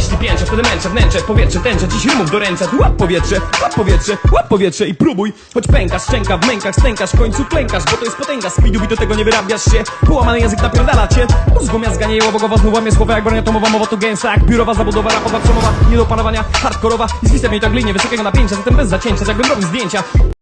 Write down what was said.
myśli piętrze Wtedy męczę wnętrze, powietrze, tęczę. Dziś rymów do ręce, łap powietrze Łap powietrze, łap powietrze i próbuj. Choć pękasz, szczęka w mękach, stękasz W końcu klękasz, bo to jest potęga. Speedu i do tego nie wyrabiasz się. Połamany język napierdala cię. Mózgu miazga nie jeło, bo znów łamie słowa jak broń atomowa Mowa to gęsta jak biurowa, zabudowa, rapowa, przemowa Nie do opanowania, hardkorowa. I z listem jej tak linie wysokiego napięcia Zatem bez zacięcia, jakbym robił zdjęcia.